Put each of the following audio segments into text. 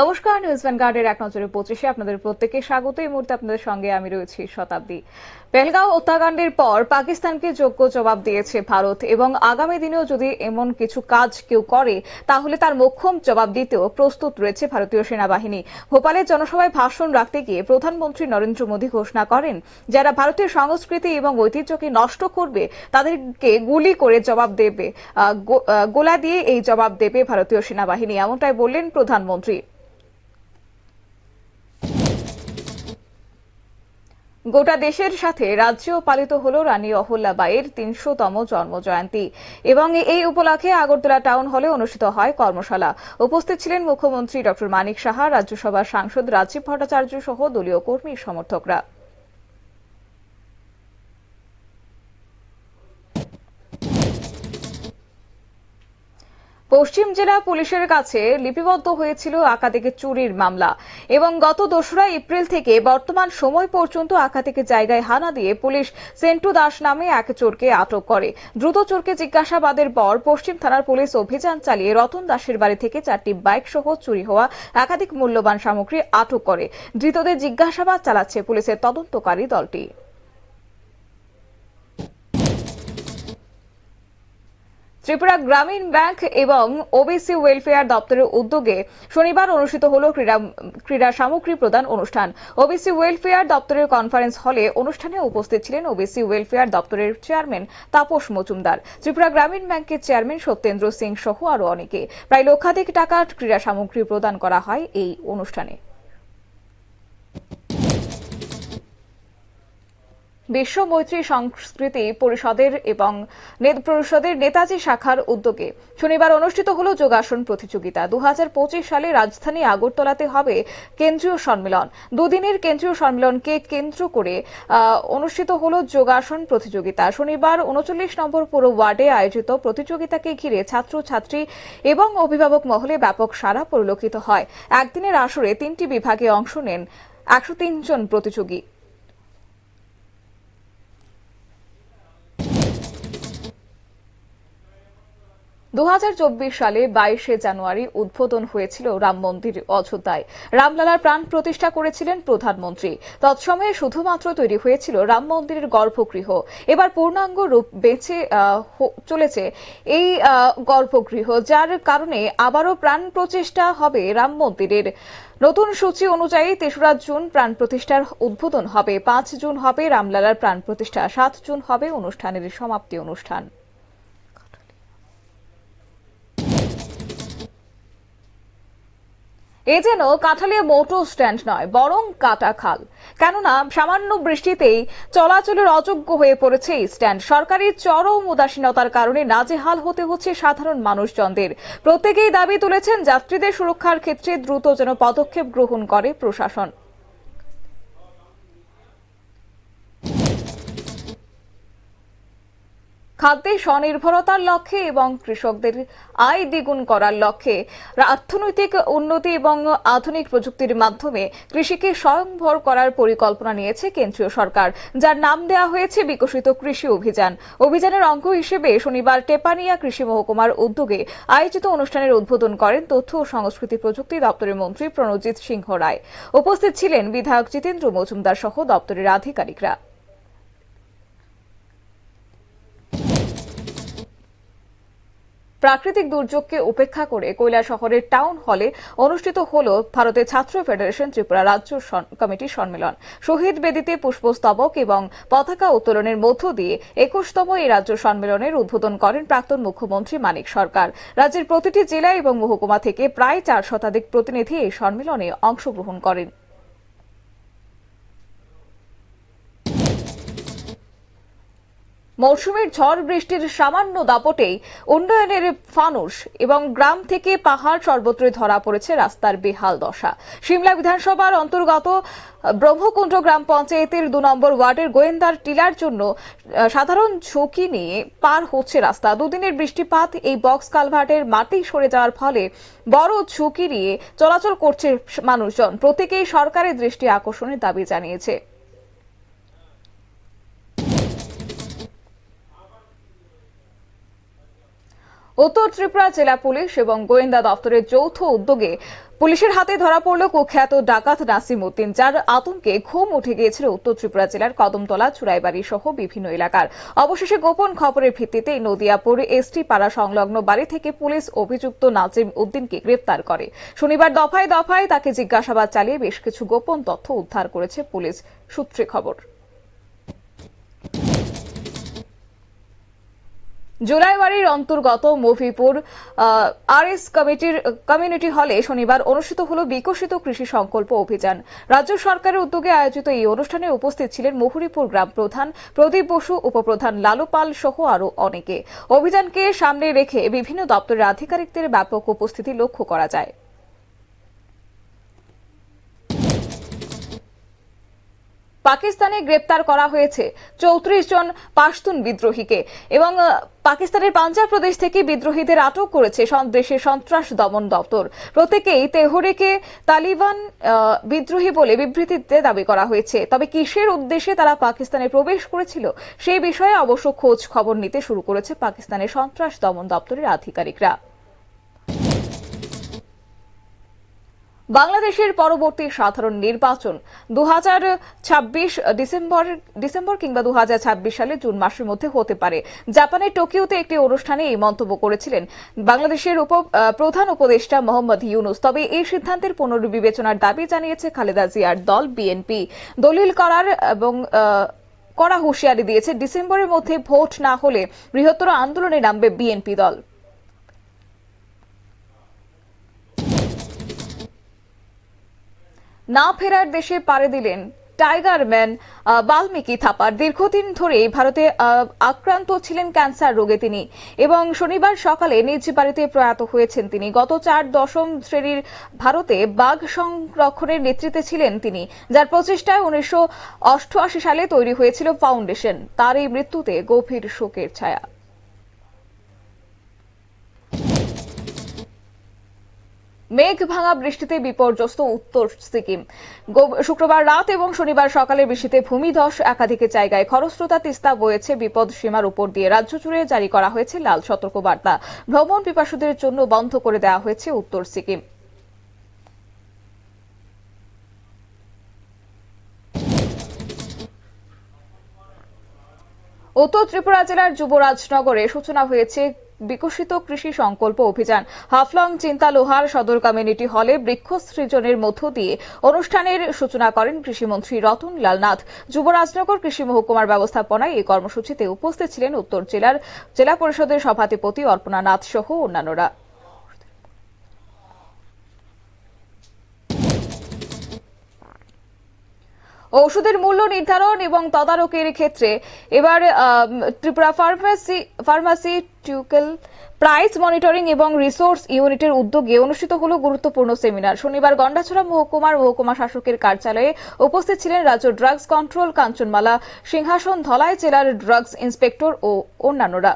নমস্কার, নিউজ ভ্যানগার্ডের এক নজরে পঁচিশে আপনাদের প্রত্যেককে স্বাগত। এই মুহূর্তে আপনাদের সঙ্গে আমি রয়েছি শতাব্দী। পেলগাঁও হত্যাকাণ্ডের পর পাকিস্তানকে যোগ্য জবাব দিয়েছে ভারত এবং আগামী দিনেও যদি এমন কিছু কাজ কেউ করে, তাহলে তার মোক্ষম জবাব দিতেও প্রস্তুত রয়েছে ভারতীয় সেনাবাহিনী। ভোপালের জনসভায় ভাষণ রাখতে গিয়ে প্রধানমন্ত্রী নরেন্দ্র মোদী ঘোষণা করেন, যারা ভারতীয় সংস্কৃতি এবং ঐতিহ্যকে নষ্ট করবে, তাদেরকে গুলি করে জবাব দেবে গোলা দিয়ে এই জবাব দেবে ভারতীয় সেনাবাহিনী। এমনটাই বললেন প্রধানমন্ত্রী। গোটা দেশের সাথে রাজ্যেও পালিত হল রানী অহল্যাবাইয়ের তিনশোতম জন্মজয়ন্তী এবং এই উপলক্ষে আগরতলা টাউন হলে অনুষ্ঠিত হয় কর্মশালা। উপস্থিত ছিলেন মুখ্যমন্ত্রী ড মানিক সাহা, রাজ্যসভার সাংসদ রাজীব ভট্টাচার্য সহ দলীয় কর্মী সমর্থকরা। পশ্চিম জেলা পুলিশের কাছে লিপিবদ্ধ হয়েছিল একাধিক চুরির মামলা এবং গত দোসরা এপ্রিল থেকে বর্তমান সময় পর্যন্ত একাধিক জায়গায় হানা দিয়ে পুলিশ সেন্টু দাস নামে এক চোরকে আটক করে। দ্রুত চোরকে জিজ্ঞাসাবাদের পর পশ্চিম থানার পুলিশ অভিযান চালিয়ে রতন দাসের বাড়ি থেকে চারটি বাইক সহ চুরি হওয়া একাধিক মূল্যবান সামগ্রী আটক করে। ধৃতদের জিজ্ঞাসাবাদ চালাচ্ছে পুলিশের তদন্তকারী দলটি। ত্রিপুরা গ্রামীণ ব্যাংক এবং ওবিসি ওয়েলফেয়ার দপ্তরের উদ্যোগে শনিবার অনুষ্ঠিত হল ক্রীড়া ক্রীড়া সামগ্রী প্রদান অনুষ্ঠান। ওবিসি ওয়েলফেয়ার দপ্তরের কনফারেন্স হলে অনুষ্ঠানে উপস্থিত ছিলেন ওবিসি ওয়েলফেয়ার দপ্তরের চেয়ারম্যান তাপস মজুমদার। ত্রিপুরা গ্রামীণ ব্যাংকের চেয়ারম্যান সত্যেন্দ্র সিং সহ আরও অনেকে। প্রায় লক্ষাধিক টাকার ক্রীড়া সামগ্রী প্রদান করা হয় এই অনুষ্ঠানে। বিশ্ব মৈত্রী সংস্কৃতি পরিষদের এবং পরিষদের নেতাজি শাখার উদ্যোগে শনিবার অনুষ্ঠিত হল যোগাসন প্রতিযোগিতা। দু হাজার পঁচিশ সালে রাজধানী আগরতলাতে হবে কেন্দ্রীয় সম্মেলন। দুদিনের কেন্দ্রীয় সম্মেলনকে কেন্দ্র করে অনুষ্ঠিত হল যোগাসন প্রতিযোগিতা। শনিবার উনচল্লিশ নম্বর পুরো ওয়ার্ডে আয়োজিত প্রতিযোগিতাকে ঘিরে ছাত্রছাত্রী এবং অভিভাবক মহলে ব্যাপক সাড়া পরিলক্ষিত হয়। একদিনের আসরে তিনটি বিভাগে অংশ নেন একশো জন প্রতিযোগী। দু হাজার চব্বিশ সালে বাইশে জানুয়ারি উদ্বোধন হয়েছিল রাম মন্দির অযোধ্যায়। রামলালার প্রাণ প্রতিষ্ঠা করেছিলেন প্রধানমন্ত্রী। তৎসময়ে শুধুমাত্র তৈরি হয়েছিল রাম মন্দিরের গর্ভগৃহ। এবার পূর্ণাঙ্গ রূপ বেঁচে চলেছে এই গর্ভগৃহ, যার কারণে আবারও প্রাণ প্রচেষ্টা হবে রাম মন্দিরের। নতুন সূচি অনুযায়ী তেসরা জুন প্রাণ প্রতিষ্ঠার উদ্বোধন হবে। পাঁচ জুন হবে রামলালার প্রাণ প্রতিষ্ঠা, সাত জুন হবে অনুষ্ঠানের সমাপ্তি অনুষ্ঠান। এ যেন কাঁঠালিয়া মোটর স্ট্যান্ড নয়, বরং কাটা খাল। কেননা, সামান্য বৃষ্টিতেই চলাচলের অযোগ্য হয়ে পড়েছে স্ট্যান্ড। সরকারি চরম উদাসীনতার কারণে নাজেহাল হতে হচ্ছে সাধারণ মানুষজনদের। প্রত্যেকেই দাবি তুলেছেন, যাত্রীদের সুরক্ষার ক্ষেত্রে দ্রুত যেন পদক্ষেপ গ্রহণ করে প্রশাসন। খাদ্যে স্বনির্ভরতার লক্ষ্যে এবং কৃষকদের আয় দ্বিগুণ করার লক্ষ্যে অর্থনৈতিক উন্নতি এবং আধুনিক প্রযুক্তির মাধ্যমে কৃষিকে স্বয়ংভর করার পরিকল্পনা নিয়েছে কেন্দ্রীয় সরকার, যার নাম দেওয়া হয়েছে বিকশিত কৃষি অভিযান। অভিযানের অঙ্গ হিসেবে শনিবার টেপানিয়া কৃষি মহকুমার উদ্যোগে আয়োজিত অনুষ্ঠানের উদ্বোধন করেন তথ্য ও সংস্কৃতি প্রযুক্তি দপ্তরের মন্ত্রী প্রণজিৎ সিংহ রায়। উপস্থিত ছিলেন বিধায়ক জিতেন্দ্র মজুমদার সহ দপ্তরের আধিকারিকরা। প্রাকৃতিক দুর্যোগকে উপেক্ষা করে কৈলা শহরের টাউন হলে অনুষ্ঠিত হল ভারতের ছাত্র ফেডারেশন ত্রিপুরা রাজ্য কমিটির সম্মেলন। শহীদ বেদিতে পুষ্পস্তবক এবং পতাকা উত্তোলনের মধ্য দিয়ে একুশতম এই রাজ্য সম্মেলনের উদ্বোধন করেন প্রাক্তন মুখ্যমন্ত্রী মানিক সরকার। রাজ্যের প্রতিটি জেলা এবং মহকুমা থেকে প্রায় চার শতাধিক প্রতিনিধি এই সম্মেলনে অংশগ্রহণ করেন। মৌসুমের ঝড় বৃষ্টির সামান্য দাপটেই উন্নয়নের ফানুস এবং গ্রাম থেকে পাহাড় সর্বত্রই ধরা পড়েছে রাস্তার বেহাল দশা। সিমলা বিধানসভার অন্তর্গত ব্রহ্মকুণ্ড গ্রাম পঞ্চায়েতের দু নম্বর ওয়ার্ডের গোয়েন্দার টিলার জন্য সাধারণ ঝুঁকি নিয়ে পার হচ্ছে রাস্তা। দুদিনের বৃষ্টিপাত এই বক্স কালভার্টের মাটি সরে যাওয়ার ফলে বড় ঝুঁকি নিয়ে চলাচল করছে মানুষজন। প্রত্যেকেই সরকারের দৃষ্টি আকর্ষণের দাবি জানিয়েছে। উত্তর ত্রিপুরা জেলা পুলিশ এবং গোয়েন্দা দপ্তরের যৌথ উদ্যোগে পুলিশের হাতে ধরা পড়ল কুখ্যাত ডাকাত নাসিম উদ্দিন, যার আতঙ্কে ঘুম উঠে গিয়েছিল উত্তর ত্রিপুরা জেলার কদমতলা চুরাইবাড়ি সহ বিভিন্ন এলাকার। অবশেষে গোপন খবরের ভিত্তিতে নদিয়াপুর এসটি পাড়া সংলগ্ন বাড়ি থেকে পুলিশ অভিযুক্ত নাজিম উদ্দিনকে গ্রেপ্তার করে। শনিবার দফায় দফায় তাকে জিজ্ঞাসাবাদ চালিয়ে বেশ কিছু গোপন তথ্য উদ্ধার করেছে পুলিশ সূত্রে খবর। জুলাইবাড়ির অন্তর্গত মফিপুর আর এস কমিটির, কমিউনিটি হলে শনিবার অনুষ্ঠিত হল বিকশিত কৃষি সংকল্প অভিযান। রাজ্য সরকারের উদ্যোগে আয়োজিত এই অনুষ্ঠানে উপস্থিত ছিলেন মহুরিপুর গ্রাম প্রধান প্রদীপ বসু, উপপ্রধান লালু পাল সহ আরও অনেকে। অভিযানকে সামনে রেখে বিভিন্ন দপ্তরের আধিকারিকদের ব্যাপক উপস্থিতি লক্ষ্য করা যায়। পাকিস্তানে গ্রেপ্তার করা হয়েছে চৌত্রিশ জন পাশতুন বিদ্রোহীকে এবং পাকিস্তানের পাঞ্জাব প্রদেশ থেকে বিদ্রোহীদের আটক করেছে দেশের সন্ত্রাস দমন দপ্তর। প্রত্যেকেই তেহরিকে তালিবান বিদ্রোহী বলে বিবৃতিতে দাবি করা হয়েছে। তবে কিসের উদ্দেশ্যে তারা পাকিস্তানে প্রবেশ করেছিল সেই বিষয়ে অবশ্য খোঁজ খবর নিতে শুরু করেছে পাকিস্তানের সন্ত্রাস দমন দপ্তরের আধিকারিকরা। বাংলাদেশের পরবর্তী সাধারণ নির্বাচন। দু ডিসেম্বর ডিসেম্বর কিংবা দু সালে জুন মাসের মধ্যে হতে পারে। জাপানের টোকিওতে একটি অনুষ্ঠানে এই মন্তব্য করেছিলেন। বাংলাদেশের উপ প্রধান উপদেষ্টা মোহাম্মদ ইউনুস। তবে এই সিদ্ধান্তের পুনর্বিবেচনার দাবি জানিয়েছে খালেদা জিয়ার দল, বিএনপি। দলিল করার এবং কড়া হুঁশিয়ারি দিয়েছে, ডিসেম্বরের মধ্যে ভোট না হলে বৃহত্তর আন্দোলনে নামবে বিএনপি দল। না ফেরার দেশে পাড়ি দিলেন টাইগার ম্যান বাল্মীকি থাপার। দীর্ঘদিন ধরে ভারতে আক্রান্ত ছিলেন ক্যান্সার রোগে তিনি এবং শনিবার সকালে নিজ বাড়িতে প্রয়াত হয়েছেন তিনি। গত চার দশম শ্রেণির ভারতে বাঘ সংরক্ষণের নেতৃত্বে ছিলেন তিনি, যার প্রচেষ্টায় উনিশশো অষ্টআশি সালে তৈরি হয়েছিল ফাউন্ডেশন। তার এই মৃত্যুতে গভীর শোকের ছায়া। মেঘ ভাঙা বৃষ্টিতে বিপর্যস্ত উত্তর সিকিম। শুক্রবার রাত এবং শনিবার সকালে বৃষ্টিতে ভূমিধস একাধিক জায়গায় খরস্রোতা, তিস্তা বয়েছে বিপদ সীমার উপর দিয়ে রাজ্য জুড়ে জারি করা হয়েছে লাল সতর্কবার্তা। ভ্রমণ পিপাসুদের জন্য বন্ধ করে দেওয়া হয়েছে উত্তর সিকিম। উত্তর ত্রিপুরা জেলার যুবরাজনগরে সূচনা হয়েছে বিকশিত কৃষি সংকল্প অভিযান। হাফলং চিন্তা লোহার সদর কমিউনিটি হলে বৃক্ষ সৃজনের মধ্য দিয়ে অনুষ্ঠানের সূচনা করেন কৃষিমন্ত্রী রতন লাল নাথ। যুবরাজনগর কৃষি মহকুমার ব্যবস্থাপনায় এই কর্মসূচিতে উপস্থিত ছিলেন উত্তর জেলার জেলা পরিষদের সভাধিপতি অর্পণা নাথ সহ অন্যান্যরা। ঔষধের মূল্য নির্ধারণ এবং তদারকির ক্ষেত্রে এবার Tripura pharmacy, pharmaceutical price monitoring এবং রিসোর্স ইউনিটের উদ্যোগে অনুষ্ঠিত হলো গুরুত্বপূর্ণ সেমিনার। শনিবার গন্ডাছড়া মহকুমার মহকুমা শাসকের কার্যালয়ে উপস্থিত ছিলেন রাজ্য ড্রাগস কন্ট্রোল কাঞ্চনমালা সিংহাসন ধলাই জেলার ড্রাগস ইন্সপেক্টর ও অন্যান্যরা।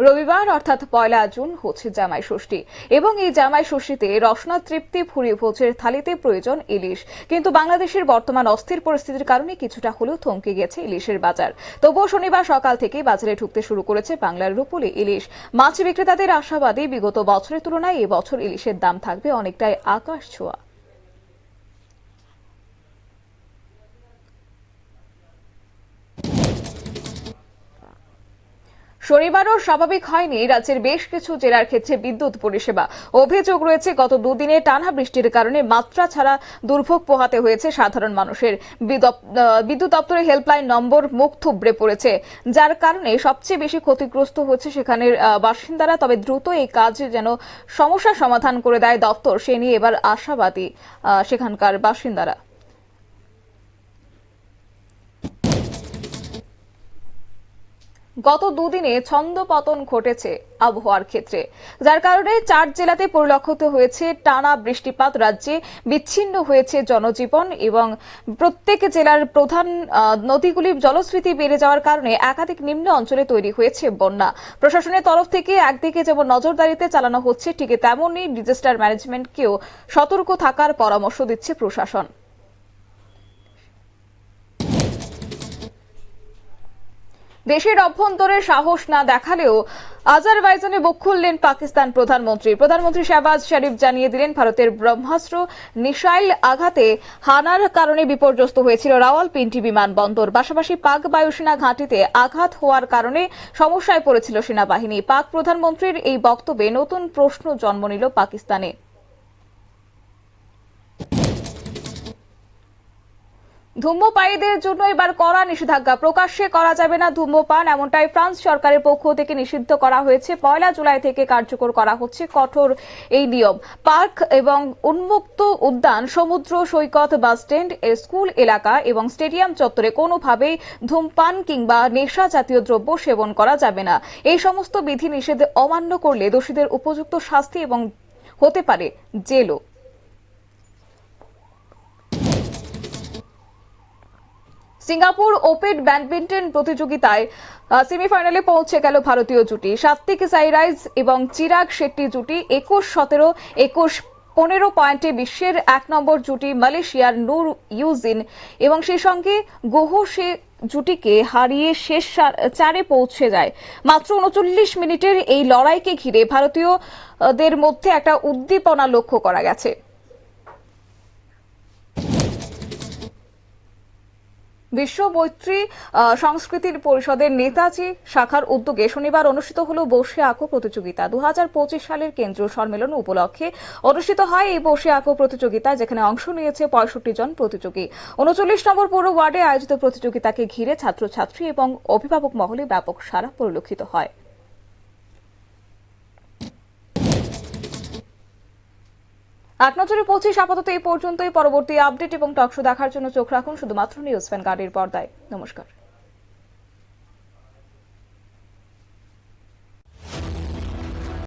রবিবার অর্থাৎ পয়লা জুন হচ্ছে জামাই ষষ্ঠী। এবং এই জামাই ষষ্ঠীতে রসনা তৃপ্তি, ভুরি ভোজের থালিতে প্রয়োজন ইলিশ। কিন্তু বাংলাদেশের বর্তমান অস্থির পরিস্থিতির কারণে কিছুটা হলেও থমকে গেছে ইলিশের বাজার। তবুও শনিবার সকাল থেকেই বাজারে ঢুকতে শুরু করেছে বাংলার রূপলি ইলিশ। মাছ বিক্রেতাদের আশাবাদী বিগত বছরের তুলনায় এবছর ইলিশের দাম থাকবে অনেকটাই আকাশ ছোঁয়া। শনিবারও স্বাভাবিক হয়নি রাজ্যের বেশ কিছু জেলার ক্ষেত্রে বিদ্যুৎ পরিষেবা। অভিযোগ রয়েছে, গত দুদিনে টানা বৃষ্টির কারণে মাত্রা ছাড়া দুর্ভোগ পোহাতে হয়েছে সাধারণ মানুষের। বিদ্যুৎ দপ্তরের হেল্পলাইন নম্বর মুখ থুবড়ে পড়েছে, যার কারণে সবচেয়ে বেশি ক্ষতিগ্রস্ত হচ্ছে সেখানের বাসিন্দারা। তবে দ্রুত এই কাজ যেন সমস্যা সমাধান করে দেয় দপ্তর, সে নিয়ে এবার আশাবাদী সেখানকার বাসিন্দারা। গত দুদিনে ছন্দপতন ঘটেছে আবহাওয়ার ক্ষেত্রে, যার কারণে চার জেলাতে পরিলক্ষিত হয়েছে টানা বৃষ্টিপাত, রাজ্যে বিচ্ছিন্ন হয়েছে জনজীবন এবং প্রত্যেক জেলার প্রধান নদীগুলির জলস্ফীতি বেড়ে যাওয়ার কারণে একাধিক নিম্ন অঞ্চলে তৈরি হয়েছে বন্যা। প্রশাসনের তরফ থেকে একদিকে যেমন নজরদারিতে চালানো হচ্ছে, ঠিক তেমনই ডিজাস্টার ম্যানেজমেন্টকেও সতর্ক থাকার পরামর্শ দিচ্ছে প্রশাসন। দেশের অভ্যন্তরে সাহস না দেখালেও আজারবাইজানে বুক খুললেন পাকিস্তান প্রধানমন্ত্রী। প্রধানমন্ত্রী শাহবাজ শরীফ জানিয়ে দিলেন, ভারতের ব্রহ্মাস্ত্র মিসাইল আঘাতে হানার কারণে বিপর্যস্ত হয়েছিল রাওয়ালপিন্ডি বিমানবন্দর। পাশাপাশি পাক বায়ুসেনা ঘাঁটিতে আঘাত হওয়ার কারণে সমস্যায় পড়েছিল সেনাবাহিনী। পাক প্রধানমন্ত্রীর এই বক্তব্যে নতুন প্রশ্ন জন্ম নিল পাকিস্তানে। ধূমপায়ীদের জন্য এবার কড়া নিষেধাজ্ঞা। প্রকাশ্যে করা যাবে না ধূমপান এমনটাই ফ্রান্স সরকারের পক্ষ থেকে নিষিদ্ধ করা হয়েছে। পয়লা জুলাই থেকে কার্যকর করা হচ্ছে কঠোর এই নিয়ম। পার্ক এবং উন্মুক্ত উদ্যান, সমুদ্র, সৈকত বাসস্ট্যান্ড স্কুল, এলাকা এবং স্টেডিয়াম চত্বরে কোনোভাবেই ধূমপান কিংবা নেশা জাতীয় দ্রব্য সেবন করা যাবে না। এই সমস্ত বিধি নিষেধ অমান্য করলে দোষীদের উপযুক্ত শাস্তি এবং হতে পারে জেলও। সিঙ্গাপুর ওপেন ব্যাডমিন্টন প্রতিযোগিতায় সেমিফাইনালে পৌঁছে গেল ভারতীয় জুটি। সাত্বিক সাইরাইজ এবং চিরাগ শেট্টি জুটি একুশ সতেরো, একুশ পনেরো পয়েন্টে বিশ্বের এক নম্বর জুটি মালয়েশিয়ার নূর ইউজিন এবং সেই সঙ্গে গোহ সে জুটিকে হারিয়ে শেষ চারে পৌঁছে যায়। মাত্র উনচল্লিশ মিনিটের এই লড়াইকে ঘিরে ভারতীয়দের মধ্যে একটা উদ্দীপনা লক্ষ্য করা গেছে। বিশ্ব মৈত্রী সংস্কৃতির পরিষদের নেতাজি শাখার উদ্যোগে শনিবার অনুষ্ঠিত হল বসে আঁকো প্রতিযোগিতা। দু হাজার পঁচিশ সালের কেন্দ্রীয় সম্মেলন উপলক্ষে অনুষ্ঠিত হয় এই বসে আঁকো প্রতিযোগিতা, যেখানে অংশ নিয়েছে পঁয়ষট্টি জন প্রতিযোগী। উনচল্লিশ নম্বর পৌর ওয়ার্ডে আয়োজিত প্রতিযোগিতাকে ঘিরে ছাত্রছাত্রী এবং অভিভাবক মহলে ব্যাপক সারা পরিলক্ষিত হয়। এক নজরে পৌঁছিস আপাতত এই পর্যন্তই। পরবর্তী আপডেট এবং টকশো দেখার জন্য চোখ রাখুন শুধুমাত্র নিউজ ফ্যান গাড়ির পর্দায়। নমস্কার।